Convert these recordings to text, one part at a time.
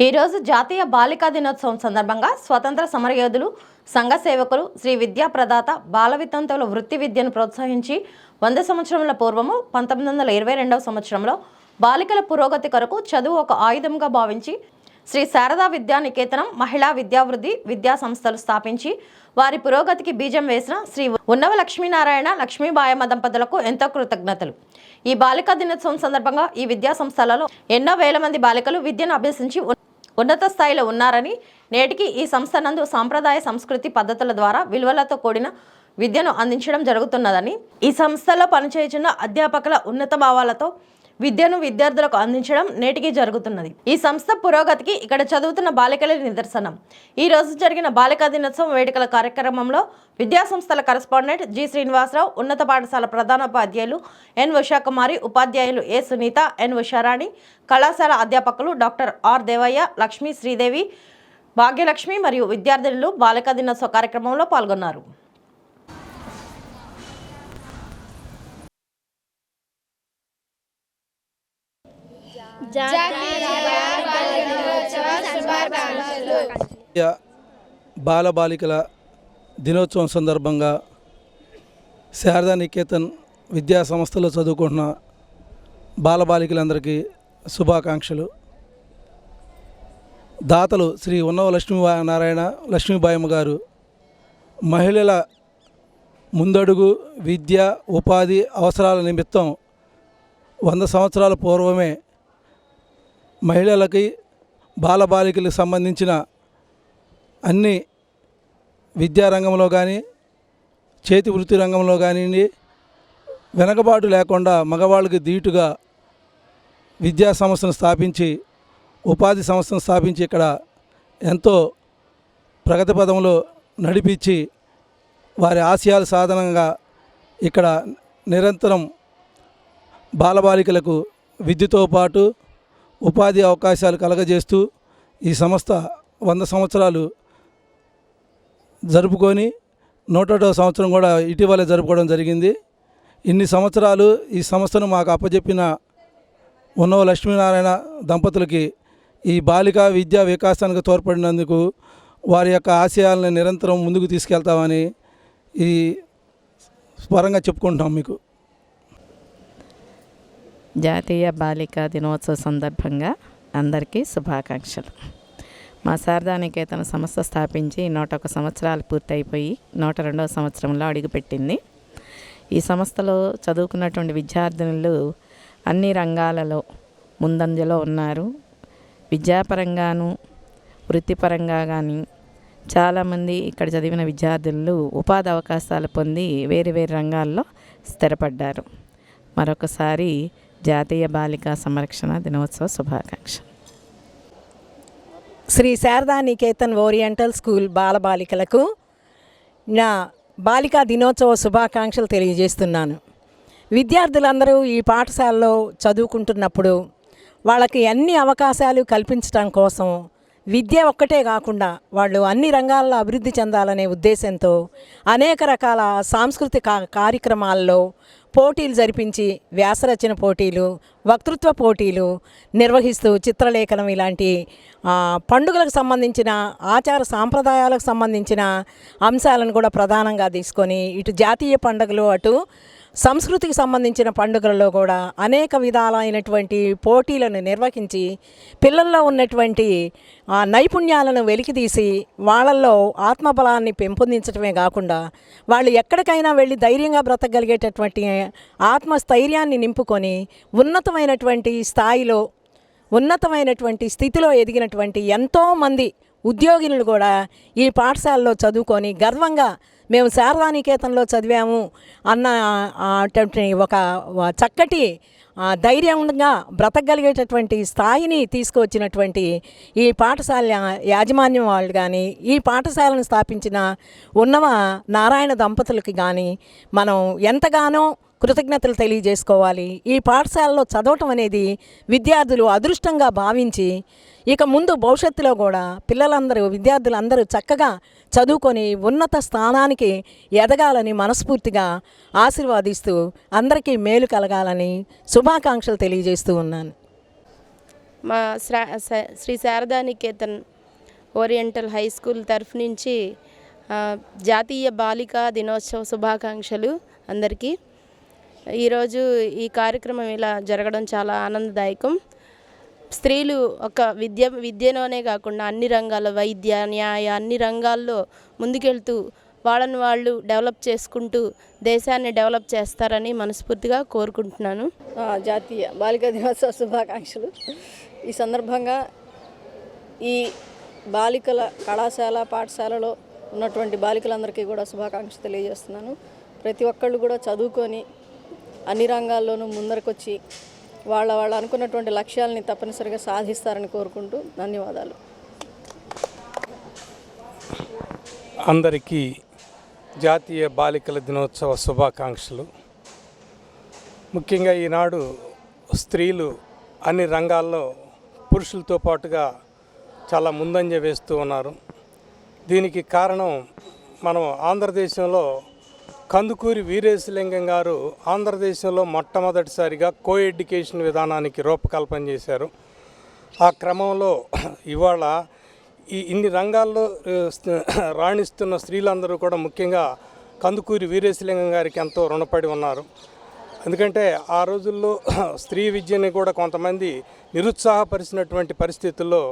ఈరోజు జాతీయ బాలికా దినోత్సవం సందర్భంగా స్వతంత్ర సమరయోధులు సంఘ సేవకులు శ్రీ విద్యా ప్రదాత బాల వితంతువుల వృత్తి విద్యను ప్రోత్సహించి వంద సంవత్సరముల పూర్వము పంతొమ్మిది వందల ఇరవై రెండవ సంవత్సరంలో బాలికల పురోగతి కొరకు చదువు ఒక ఆయుధంగా భావించి శ్రీ శారదా విద్యా నికేతనం మహిళా విద్యావృద్ధి విద్యా సంస్థలు స్థాపించి వారి పురోగతికి బీజం వేసిన శ్రీ ఉన్నవ లక్ష్మీనారాయణ లక్ష్మీబాయమ్మ దంపతులకు ఎంతో కృతజ్ఞతలు. ఈ బాలికా దినోత్సవం సందర్భంగా ఈ విద్యా సంస్థలలో ఎన్నో వేల మంది బాలికలు విద్యను అభ్యసించి ఉన్నత స్థాయిలో ఉన్నారని నేటికి ఈ సంస్థ నందు సాంప్రదాయ సంస్కృతి పద్ధతుల ద్వారా విలువలతో కూడిన విద్యను అందించడం జరుగుతున్నదని ఈ సంస్థలో పనిచేయుచున్న అధ్యాపకుల ఉన్నత భావాలతో విద్యను విద్యార్థులకు అందించడం నేటికి జరుగుతున్నది. ఈ సంస్థ పురోగతికి ఇక్కడ చదువుతున్న బాలికలే నిదర్శనం. ఈ రోజు జరిగిన బాలికా దినోత్సవం వేడుకల కార్యక్రమంలో విద్యా సంస్థల కరెస్పాండెంట్ జి శ్రీనివాసరావు ఉన్నత పాఠశాల ప్రధానోపాధ్యాయులు ఎన్ ఉషాకుమారి ఉపాధ్యాయులు ఏ సునీత ఎన్ ఉషారాణి కళాశాల అధ్యాపకులు డాక్టర్ ఆర్ దేవయ్య లక్ష్మీ శ్రీదేవి భాగ్యలక్ష్మి మరియు విద్యార్థినులు బాలికా దినోత్సవ కార్యక్రమంలో పాల్గొన్నారు. బాలబాలికల దినోత్సవం సందర్భంగా శారదా నికేతన్ విద్యా సంస్థలో చదువుకుంటున్న బాలబాలికలందరికీ శుభాకాంక్షలు. దాతలు శ్రీ ఉన్నవ లక్ష్మీబాయి నారాయణ లక్ష్మీబాయమ్మ గారు మహిళల ముందడుగు విద్య ఉపాధి అవసరాల నిమిత్తం వంద సంవత్సరాల పూర్వమే మహిళలకి బాలబాలికలకు సంబంధించిన అన్ని విద్యారంగంలో కానీ చేతి వృత్తి రంగంలో కానివ్వండి వెనకబాటు లేకుండా మగవాళ్ళకి ధీటుగా విద్యా సంస్థను స్థాపించి ఉపాధి సంస్థను స్థాపించి ఇక్కడ ఎంతో ప్రగతి పదంలో నడిపించి వారి ఆశయాలు సాధనంగా ఇక్కడ నిరంతరం బాలబాలికలకు విద్యతో పాటు ఉపాధి అవకాశాలు కలగజేస్తూ ఈ సంస్థ వంద సంవత్సరాలు జరుపుకొని నూట సంవత్సరం కూడా ఇటీవలే జరుపుకోవడం జరిగింది. ఇన్ని సంవత్సరాలు ఈ సంస్థను మాకు అప్పజెప్పిన ఉన్నవ లక్ష్మీనారాయణ దంపతులకి ఈ బాలికా విద్యా వికాసానికి తోడ్పడినందుకు వారి యొక్క ఆశయాలను నిరంతరం ముందుకు తీసుకెళ్తామని ఈ స్వరంగా చెప్పుకుంటాం మీకు. జాతీయ బాలికా దినోత్సవ సందర్భంగా అందరికీ శుభాకాంక్షలు. మా శారదానికేతన సంస్థ స్థాపించి నూట ఒక సంవత్సరాలు పూర్తయిపోయి నూట రెండవ సంవత్సరంలో అడుగుపెట్టింది. ఈ సంస్థలో చదువుకున్నటువంటి విద్యార్థినులు అన్ని రంగాలలో ముందంజలో ఉన్నారు. విద్యాపరంగాను వృత్తిపరంగా కానీ చాలామంది ఇక్కడ చదివిన విద్యార్థులు ఉపాధి అవకాశాలు పొంది వేరు వేరు రంగాల్లో స్థిరపడ్డారు. మరొకసారి జాతీయ బాలికా సంరక్షణ దినోత్సవ శుభాకాంక్ష శ్రీ శారదా నికేతన్ ఓరియంటల్ స్కూల్ బాలబాలికలకు నా బాలికా దినోత్సవ శుభాకాంక్షలు తెలియజేస్తున్నాను. విద్యార్థులందరూ ఈ పాఠశాలలో చదువుకుంటున్నప్పుడు వాళ్ళకి అన్ని అవకాశాలు కల్పించడం కోసం విద్య ఒక్కటే కాకుండా వాళ్ళు అన్ని రంగాల్లో అభివృద్ధి చెందాలనే ఉద్దేశంతో అనేక రకాల సాంస్కృతిక కార్యక్రమాల్లో పోటీలు జరిపించి వ్యాసరచన పోటీలు వక్తృత్వ పోటీలు నిర్వహిస్తూ చిత్రలేఖనం ఇలాంటి పండుగలకు సంబంధించిన ఆచార సాంప్రదాయాలకు సంబంధించిన అంశాలను కూడా ప్రధానంగా తీసుకొని ఇటు జాతీయ పండుగలు అటు సంస్కృతికి సంబంధించిన పండుగలలో కూడా అనేక విధాలైనటువంటి పోటీలను నిర్వహించి పిల్లల్లో ఉన్నటువంటి ఆ నైపుణ్యాలను వెలికితీసి వాళ్ళల్లో ఆత్మబలాన్ని పెంపొందించడమే కాకుండా వాళ్ళు ఎక్కడికైనా వెళ్ళి ధైర్యంగా బ్రతకగలిగేటటువంటి ఆత్మస్థైర్యాన్ని నింపుకొని ఉన్నతమైనటువంటి స్థాయిలో ఉన్నతమైనటువంటి స్థితిలో ఎదిగినటువంటి ఎంతోమంది ఉద్యోగినులు కూడా ఈ పాఠశాలలో చదువుకొని గర్వంగా మేము శారదానికేతన్లో చదివాము అన్న అటువంటి ఒక చక్కటి ధైర్యంగా బ్రతకగలిగేటటువంటి స్థాయిని తీసుకువచ్చినటువంటి ఈ పాఠశాల యాజమాన్యం వాళ్ళు కానీ ఈ పాఠశాలను స్థాపించిన ఉన్నవ నారాయణ దంపతులకి కానీ మనం ఎంతగానో కృతజ్ఞతలు తెలియజేసుకోవాలి. ఈ పాఠశాలలో చదవటం అనేది విద్యార్థులు అదృష్టంగా భావించి ఇక ముందు భవిష్యత్తులో కూడా పిల్లలందరూ విద్యార్థులందరూ చక్కగా చదువుకొని ఉన్నత స్థానానికి ఎదగాలని మనస్ఫూర్తిగా ఆశీర్వాదిస్తూ అందరికీ మేలు కలగాలని శుభాకాంక్షలు తెలియజేస్తూ ఉన్నాను. మా శ్రా Sri Sharada Niketan oriental high school తరఫు నుంచి జాతీయ బాలికా దినోత్సవ శుభాకాంక్షలు అందరికీ. ఈరోజు ఈ కార్యక్రమం ఇలా జరగడం చాలా ఆనందదాయకం. స్త్రీలు ఒక విద్య విద్యలోనే కాకుండా అన్ని రంగాల వైద్య న్యాయ అన్ని రంగాల్లో ముందుకెళ్తూ వాళ్ళని వాళ్ళు డెవలప్ చేసుకుంటూ దేశాన్ని డెవలప్ చేస్తారని మనస్ఫూర్తిగా కోరుకుంటున్నాను. జాతీయ బాలికా దినోత్సవ శుభాకాంక్షలు. ఈ సందర్భంగా ఈ బాలికల కళాశాల పాఠశాలలో ఉన్నటువంటి బాలికలందరికీ కూడా శుభాకాంక్షలు తెలియజేస్తున్నాను. ప్రతి ఒక్కళ్ళు కూడా చదువుకొని అన్ని రంగాల్లోనూ ముందరకొచ్చి వాళ్ళ వాళ్ళు అనుకున్నటువంటి లక్ష్యాలని తప్పనిసరిగా సాధిస్తారని కోరుకుంటూ ధన్యవాదాలు. అందరికీ జాతీయ బాలికల దినోత్సవ శుభాకాంక్షలు. ముఖ్యంగా ఈనాడు స్త్రీలు అన్ని రంగాల్లో పురుషులతో పాటుగా చాలా ముందంజ వేస్తూ ఉన్నారు. దీనికి కారణం మనం ఆంధ్రదేశంలో కందుకూరి వీరేశలింగం గారు ఆంధ్రదేశంలో మొట్టమొదటిసారిగా కో ఎడ్యుకేషన్ విధానానికి రూపకల్పన చేశారు. ఆ క్రమంలో ఇవాళ ఈ ఇన్ని రంగాల్లో రాణిస్తున్న స్త్రీలందరూ కూడా ముఖ్యంగా కందుకూరి వీరేశలింగం గారికి ఎంతో రుణపడి ఉన్నారు. ఎందుకంటే ఆ రోజుల్లో స్త్రీ విద్యని కూడా కొంతమంది నిరుత్సాహపరిచినటువంటి పరిస్థితుల్లో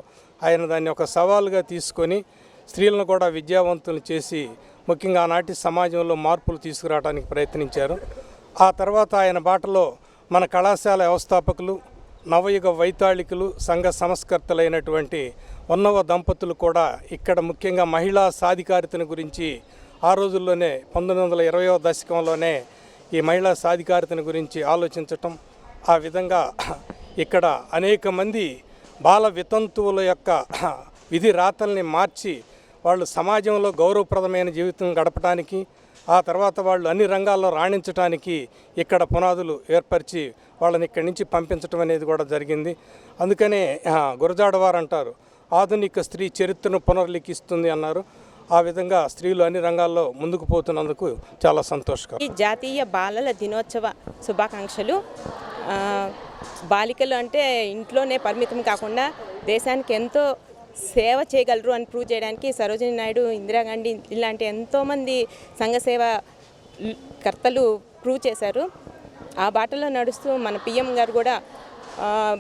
ఆయన దాన్ని ఒక సవాలుగా తీసుకొని స్త్రీలను కూడా విద్యావంతులు చేసి ముఖ్యంగా ఆనాటి సమాజంలో మార్పులు తీసుకురావడానికి ప్రయత్నించారు. ఆ తర్వాత ఆయన బాటలో మన కళాశాల వ్యవస్థాపకులు నవయుగ వైతాళికులు సంఘ సంస్కర్తలైనటువంటి ఉన్నవ దంపతులు కూడా ఇక్కడ ముఖ్యంగా మహిళా సాధికారితను గురించి ఆ రోజుల్లోనే పంతొమ్మిది వందల ఇరవయో దశకంలోనే ఈ మహిళా సాధికారితను గురించి ఆలోచించటం ఆ విధంగా ఇక్కడ అనేక మంది బాల వితంతువుల యొక్క విధి రాతల్ని మార్చి వాళ్ళు సమాజంలో గౌరవప్రదమైన జీవితం గడపడానికి ఆ తర్వాత వాళ్ళు అన్ని రంగాల్లో రాణించడానికి ఇక్కడ పునాదులు ఏర్పరిచి వాళ్ళని ఇక్కడి నుంచి పంపించడం అనేది కూడా జరిగింది. అందుకనే గురజాడవారు అంటారు ఆధునిక స్త్రీ చరిత్రను పునర్లిఖిస్తుంది అన్నారు. ఆ విధంగా స్త్రీలు అన్ని రంగాల్లో ముందుకు పోతున్నందుకు చాలా సంతోషకరం. ఈ జాతీయ బాలల దినోత్సవ శుభాకాంక్షలు బాలికలు అంటే ఇంట్లోనే పరిమితం కాకుండా దేశానికి ఎంతో సేవ చేయగలరు అని ప్రూవ్ చేయడానికి సరోజిని నాయుడు ఇందిరాగాంధీ ఇలాంటి ఎంతోమంది సంఘ సేవ కర్తలు ప్రూవ్ చేశారు. ఆ బాటలో నడుస్తూ మన పిఎం గారు కూడా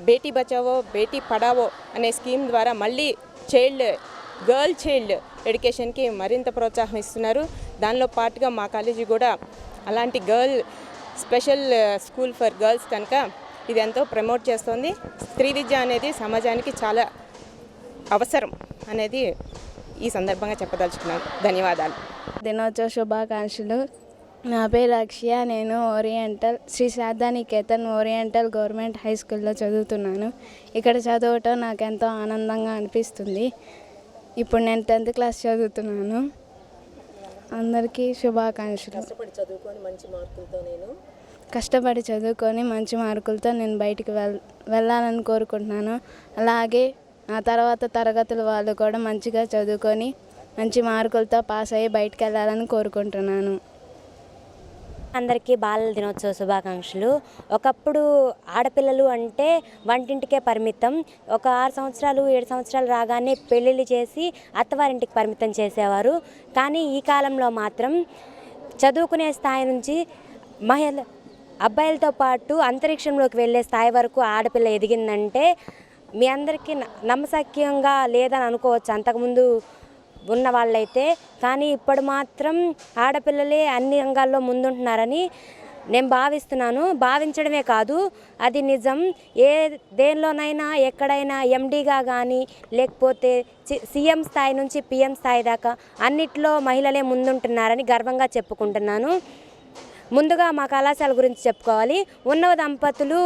బేటీ బచావో బేటీ పడావో అనే స్కీమ్ ద్వారా మళ్ళీ చైల్డ్ గర్ల్ చైల్డ్ ఎడ్యుకేషన్కి మరింత ప్రోత్సాహం ఇస్తున్నారు. దానిలో పాటుగా మా కాలేజీ కూడా అలాంటి girl special school for girls కనుక ఇది ఎంతో ప్రమోట్ చేస్తుంది. స్త్రీ విద్య అనేది సమాజానికి చాలా అవసరం అనేది ఈ సందర్భంగా చెప్పదలుచుకున్నాను. ధన్యవాదాలు. దినోత్సవ శుభాకాంక్షలు. నా పేరు అక్షయ. నేను oriental Sri Sharada Niketan oriental government high స్కూల్లో చదువుతున్నాను. ఇక్కడ చదవటం నాకు ఎంతో ఆనందంగా అనిపిస్తుంది. ఇప్పుడు నేను టెన్త్ క్లాస్ చదువుతున్నాను. అందరికీ శుభాకాంక్షలు. కష్టపడి చదువుకొని మంచి మార్కులతో నేను కష్టపడి చదువుకొని మంచి మార్కులతో నేను బయటికి వెళ్ వెళ్ళాలని కోరుకుంటున్నాను. అలాగే ఆ తర్వాత తరగతుల వాళ్ళు కూడా మంచిగా చదువుకొని మంచి మార్కులతో పాస్ అయ్యి బయటికి వెళ్ళాలని కోరుకుంటున్నాను. అందరికీ బాలల దినోత్సవ శుభాకాంక్షలు. ఒకప్పుడు ఆడపిల్లలు అంటే వంటింటికే పరిమితం. ఒక ఆరు సంవత్సరాలు ఏడు సంవత్సరాలు రాగానే పెళ్ళిళ్ళు చేసి అత్తవారింటికి పరిమితం చేసేవారు. కానీ ఈ కాలంలో మాత్రం చదువుకునే స్థాయి నుంచి మహిళ అబ్బాయిలతో పాటు అంతరిక్షంలోకి వెళ్ళే స్థాయి వరకు ఆడపిల్ల ఎదిగిందంటే మీ అందరికీ న- నమ్మశక్యంగా లేదని అనుకోవచ్చు. అంతకుముందు ఉన్న వాళ్ళైతే. కానీ ఇప్పుడు మాత్రం ఆడపిల్లలే అన్ని రంగాల్లో ముందుంటున్నారని నేను భావిస్తున్నాను. భావించడమే కాదు అది నిజం. ఏ దేనిలోనైనా ఎక్కడైనా ఎండీగా కానీ లేకపోతే సీఎం స్థాయి నుంచి పిఎం స్థాయి దాకా అన్నిట్లో మహిళలే ముందుంటున్నారని గర్వంగా చెప్పుకుంటున్నాను. ముందుగా మా కళాశాల గురించి చెప్పుకోవాలి. ఉన్నవ దంపతులు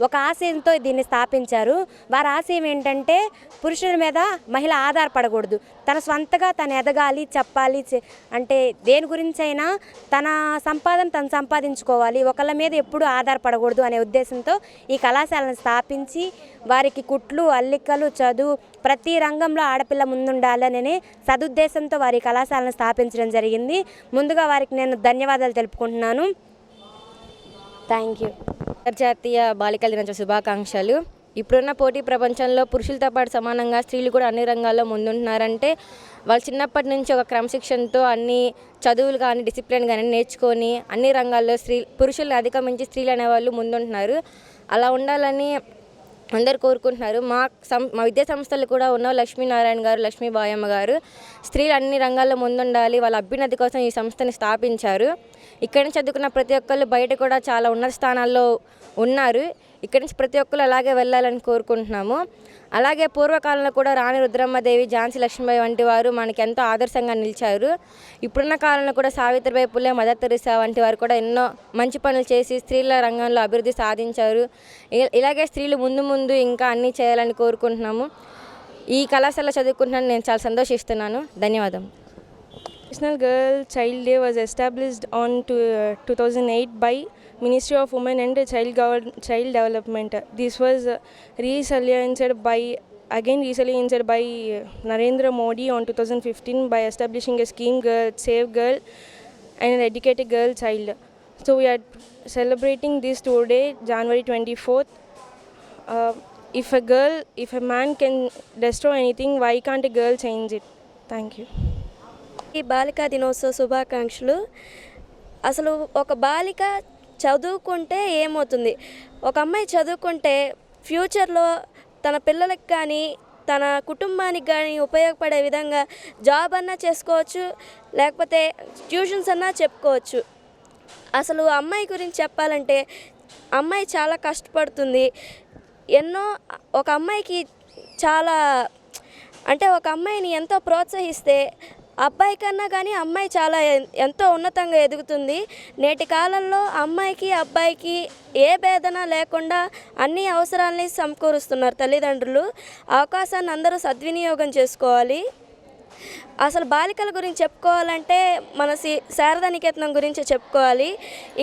ఒక ఆశయంతో దీన్ని స్థాపించారు. వారి ఆశయం ఏంటంటే పురుషుల మీద మహిళ ఆధారపడకూడదు. తన స్వంతగా తను ఎదగాలి చెప్పాలి అంటే దేని గురించి అయినా తన సంపాదన తను సంపాదించుకోవాలి. ఒకళ్ళ మీద ఎప్పుడూ ఆధారపడకూడదు అనే ఉద్దేశంతో ఈ కళాశాలను స్థాపించి వారికి కుట్లు అల్లికలు చదువు ప్రతి రంగంలో ఆడపిల్ల ముందుండాలనే సదుద్దేశంతో వారి కళాశాలను స్థాపించడం జరిగింది. ముందుగా వారికి నేను ధన్యవాదాలు తెలుపుకుంటున్నాను. Thank you. అంతర్జాతీయ బాలికల దినోత్సవ శుభాకాంక్షలు. ఇప్పుడున్న పోటీ ప్రపంచంలో పురుషులతో పాటు సమానంగా స్త్రీలు కూడా అన్ని రంగాల్లో ముందుంటున్నారంటే వాళ్ళు చిన్నప్పటి నుంచి ఒక క్రమశిక్షణతో అన్ని చదువులు కానీ డిసిప్లిన్ కానీ నేర్చుకొని అన్ని రంగాల్లో స్త్రీ పురుషుల్ని అధిగమించి స్త్రీలు అనేవాళ్ళు ముందుంటున్నారు. అలా ఉండాలని అందరు కోరుకుంటున్నారు. మా సం మా విద్యా సంస్థలు కూడా ఉన్న లక్ష్మీనారాయణ గారు లక్ష్మీ బాయమ్మ గారు. స్త్రీలు అన్ని రంగాల్లో ముందుండాలి. వాళ్ళ అభ్యున్నతి కోసం ఈ సంస్థని స్థాపించారు. ఇక్కడ చదువుకున్న ప్రతి ఒక్కళ్ళు బయట కూడా చాలా ఉన్నత స్థానాల్లో ఉన్నారు. ఇక్కడి నుంచి ప్రతి ఒక్కరు అలాగే వెళ్ళాలని కోరుకుంటున్నాము. అలాగే పూర్వకాలంలో కూడా రాణి రుద్రమ్మదేవి ఝాన్సీ లక్ష్మీబాయి వంటి వారు మనకి ఎంతో ఆదర్శంగా నిలిచారు. ఇప్పుడున్న కాలంలో కూడా సావిత్రిబాయి పులే మదర్ తెరిసా వంటి వారు కూడా ఎన్నో మంచి పనులు చేసి స్త్రీల రంగంలో అభివృద్ధి సాధించారు. ఇలాగే స్త్రీలు ముందు ముందు ఇంకా అన్నీ చేయాలని కోరుకుంటున్నాము. ఈ కళాశాల చదువుకుంటున్నాను. నేను చాలా సంతోషిస్తున్నాను. ధన్యవాదం. National Girl Child Day was established on to, uh, 2008 by Ministry of Women and Child, Child Development. This was uh, resaliented by again resaliented by uh, Narendra Modi on 2015 by establishing a scheme girl, Save Girl and an Educated Girl Child. So we are celebrating this today, January 24th. Uh, if a girl, if a man can destroy anything, why can't a girl change it? Thank you. అందరికీ బాలికా దినోత్సవ శుభాకాంక్షలు. అసలు ఒక బాలిక చదువుకుంటే ఏమవుతుంది? ఒక అమ్మాయి చదువుకుంటే ఫ్యూచర్లో తన పిల్లలకు కానీ తన కుటుంబానికి కానీ ఉపయోగపడే విధంగా జాబ్ అన్నా చేసుకోవచ్చు లేకపోతే ట్యూషన్స్ అన్నా చెప్పుకోవచ్చు. అసలు అమ్మాయి గురించి చెప్పాలంటే అమ్మాయి చాలా కష్టపడుతుంది. ఎన్నో ఒక అమ్మాయికి చాలా అంటే ఒక అమ్మాయిని ఎంతో ప్రోత్సహిస్తే అబ్బాయి కన్నా కానీ అమ్మాయి చాలా ఎంతో ఉన్నతంగా ఎదుగుతుంది. నేటి కాలంలో అమ్మాయికి అబ్బాయికి ఏ భేదన లేకుండా అన్ని అవసరాలని సమకూరుస్తున్నారు తల్లిదండ్రులు. అవకాశాన్ని అందరూ సద్వినియోగం చేసుకోవాలి. అసలు బాలికల గురించి చెప్పుకోవాలంటే మన సి శారదా నికేతనం గురించి చెప్పుకోవాలి.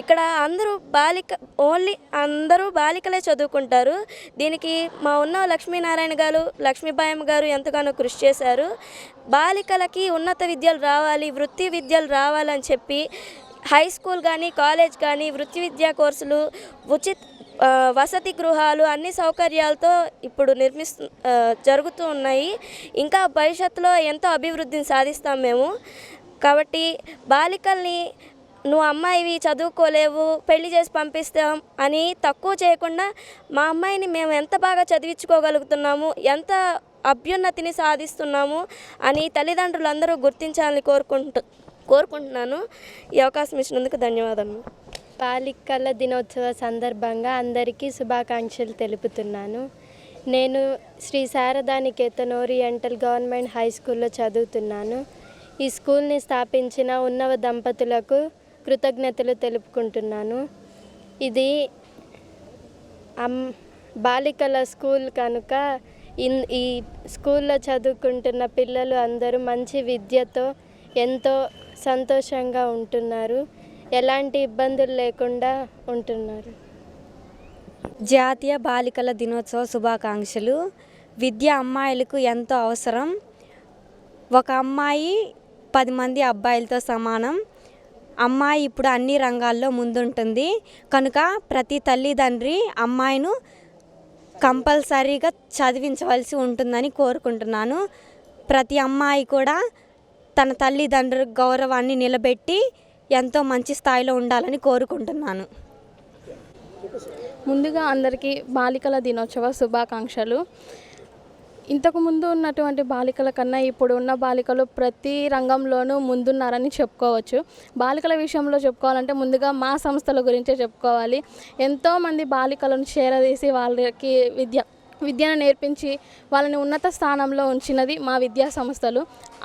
ఇక్కడ అందరూ బాలిక ఓన్లీ అందరూ బాలికలే చదువుకుంటారు. దీనికి మా ఉన్న లక్ష్మీనారాయణ గారు లక్ష్మీబాయమ్మ గారు ఎంతగానో కృషి చేశారు. బాలికలకి ఉన్నత విద్యలు రావాలి వృత్తి విద్యలు రావాలని చెప్పి హై స్కూల్ కానీ కాలేజ్ కానీ వృత్తి విద్యా కోర్సులు ఉచిత వసతి గృహాలు అన్ని సౌకర్యాలతో ఇప్పుడు నిర్మిస్తు జరుగుతూ ఉన్నాయి. ఇంకా భవిష్యత్తులో ఎంతో అభివృద్ధిని సాధిస్తాం మేము. కాబట్టి బాలికల్ని నువ్వు అమ్మాయివి చదువుకోలేవు పెళ్ళి చేసి పంపిస్తాం అని తక్కువ చేయకుండా మా అమ్మాయిని మేము ఎంత బాగా చదివించుకోగలుగుతున్నాము ఎంత అభ్యున్నతిని సాధిస్తున్నాము అని తల్లిదండ్రులందరూ గుర్తించాలని కోరుకుంటు కోరుకుంటున్నాను. ఈ అవకాశం ఇచ్చినందుకు ధన్యవాదాలు బాలికల దినోత్సవ సందర్భంగా అందరికీ శుభాకాంక్షలు తెలుపుతున్నాను. నేను Sri Sharada Niketan oriental government high స్కూల్లో చదువుతున్నాను. ఈ స్కూల్ని స్థాపించిన ఉన్నవ దంపతులకు కృతజ్ఞతలు తెలుపుకుంటున్నాను. ఇది అమ్ బాలికల స్కూల్ కనుక ఇన్ ఈ స్కూల్లో చదువుకుంటున్న పిల్లలు అందరూ మంచి విద్యతో ఎంతో సంతోషంగా ఉంటున్నారు. ఎలాంటి ఇబ్బందులు లేకుండా ఉంటున్నారు? జాతీయ బాలికల దినోత్సవ శుభాకాంక్షలు. విద్య అమ్మాయిలకు ఎంతో అవసరం. ఒక అమ్మాయి పది మంది అబ్బాయిలతో సమానం. అమ్మాయి ఇప్పుడు అన్ని రంగాల్లో ముందుంటుంది. కనుక ప్రతి తల్లిదండ్రి అమ్మాయిను కంపల్సరీగా చదివించవలసి ఉంటుందని కోరుకుంటున్నాను. ప్రతి అమ్మాయి కూడా తన తల్లిదండ్రుల గౌరవాన్ని నిలబెట్టి ఎంతో మంచి స్థాయిలో ఉండాలని కోరుకుంటున్నాను. ముందుగా అందరికీ బాలికల దినోత్సవ శుభాకాంక్షలు. ఇంతకు ముందు ఉన్నటువంటి బాలికల కన్నా ఇప్పుడు ఉన్న బాలికలు ప్రతి రంగంలోనూ ముందున్నారని చెప్పుకోవచ్చు. బాలికల విషయంలో చెప్పుకోవాలంటే ముందుగా మా సంస్థల గురించే చెప్పుకోవాలి. ఎంతోమంది బాలికలను చేరదీసి వాళ్ళకి విద్య విద్యను నేర్పించి వాళ్ళని ఉన్నత స్థానంలో ఉంచినది మా విద్యా సంస్థలు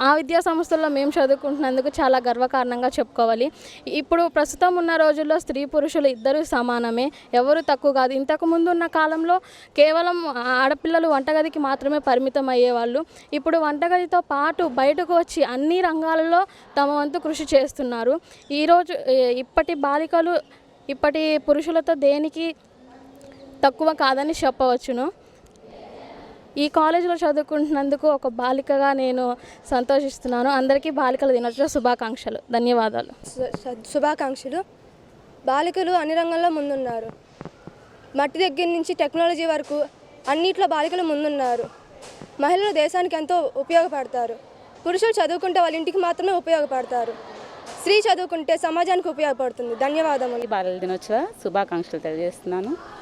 ఆ విద్యా సంస్థల్లో మేము చదువుకుంటున్నందుకు చాలా గర్వకారణంగా చెప్పుకోవాలి. ఇప్పుడు ప్రస్తుతం ఉన్న రోజుల్లో స్త్రీ పురుషులు ఇద్దరు సమానమే ఎవరు తక్కువ కాదు. ఇంతకు ముందు ఉన్న కాలంలో కేవలం ఆడపిల్లలు వంటగదికి మాత్రమే పరిమితం అయ్యేవాళ్ళు. ఇప్పుడు వంటగదితో పాటు బయటకు వచ్చి అన్ని రంగాలలో తమ వంతు కృషి చేస్తున్నారు. ఈరోజు ఇప్పటి బాలికలు ఇప్పటి పురుషులతో దేనికి తక్కువ కాదని చెప్పవచ్చును. ఈ కాలేజీలో చదువుకుంటున్నందుకు ఒక బాలికగా నేను సంతోషిస్తున్నాను. అందరికీ బాలికల దినోత్సవ శుభాకాంక్షలు. ధన్యవాదాలు. శుభాకాంక్షలు. బాలికలు అన్ని రంగాల్లో ముందున్నారు. మట్టి దగ్గర నుంచి టెక్నాలజీ వరకు అన్నిట్లో బాలికలు ముందున్నారు. మహిళలు దేశానికి ఎంతో ఉపయోగపడతారు. పురుషులు చదువుకుంటే వాళ్ళ ఇంటికి మాత్రమే ఉపయోగపడతారు. స్త్రీ చదువుకుంటే సమాజానికి ఉపయోగపడుతుంది. ధన్యవాదములు. బాలల దినోత్సవ శుభాకాంక్షలు తెలియజేస్తున్నాను.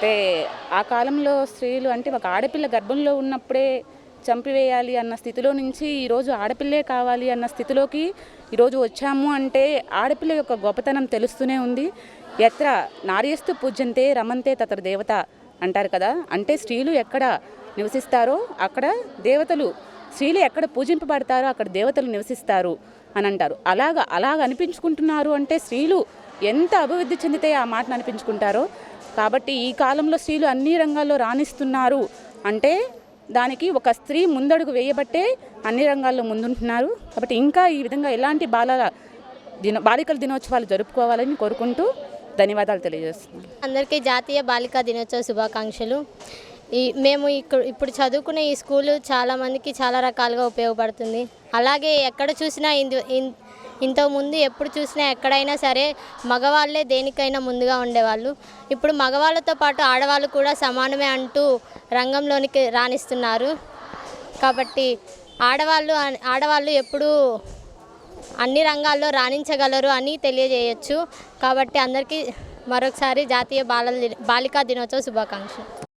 అంటే ఆ కాలంలో స్త్రీలు అంటే ఒక ఆడపిల్ల గర్భంలో ఉన్నప్పుడే చంపివేయాలి అన్న స్థితిలో నుంచి ఈరోజు ఆడపిల్లే కావాలి అన్న స్థితిలోకి ఈరోజు వచ్చాము అంటే ఆడపిల్ల యొక్క గొప్పతనం తెలుస్తూనే ఉంది. ఎత్ర నార్యస్తు పూజ్యంతే రమంతే తతర దేవత అంటారు కదా. అంటే స్త్రీలు ఎక్కడ నివసిస్తారో అక్కడ దేవతలు స్త్రీలు ఎక్కడ పూజింపబడతారో అక్కడ దేవతలు నివసిస్తారు అని అంటారు. అలాగ అలాగ అనిపించుకుంటున్నారు అంటే స్త్రీలు ఎంత అభివృద్ధి చెందితే ఆ మాటను అనిపించుకుంటారో కాబట్టి ఈ కాలంలో స్త్రీలు అన్ని రంగాల్లో రాణిస్తున్నారు. అంటే దానికి ఒక స్త్రీ ముందడుగు వేయబట్టే అన్ని రంగాల్లో ముందుంటున్నారు. కాబట్టి ఇంకా ఈ విధంగా ఎలాంటి బాలల దిన బాలికల దినోత్సవాలు జరుపుకోవాలని కోరుకుంటూ ధన్యవాదాలు తెలియజేస్తున్నాను. అందరికీ జాతీయ బాలికా దినోత్సవ శుభాకాంక్షలు. ఈ మేము ఇక్కడ ఇప్పుడు చదువుకునే ఈ స్కూలు చాలామందికి చాలా రకాలుగా ఉపయోగపడుతుంది. అలాగే ఎక్కడ చూసినా ఇందు ఇంతకుముందు ఎప్పుడు చూసినా ఎక్కడైనా సరే మగవాళ్ళే దేనికైనా ముందుగా ఉండేవాళ్ళు. ఇప్పుడు మగవాళ్ళతో పాటు ఆడవాళ్ళు కూడా సమానమే అంటూ రంగంలోనికి రాణిస్తున్నారు. కాబట్టి ఆడవాళ్ళు ఆడవాళ్ళు ఎప్పుడూ అన్ని రంగాల్లో రాణించగలరు అని తెలియజేయచ్చు. కాబట్టి అందరికీ మరొకసారి జాతీయ బాలల బాలికా దినోత్సవ శుభాకాంక్షలు.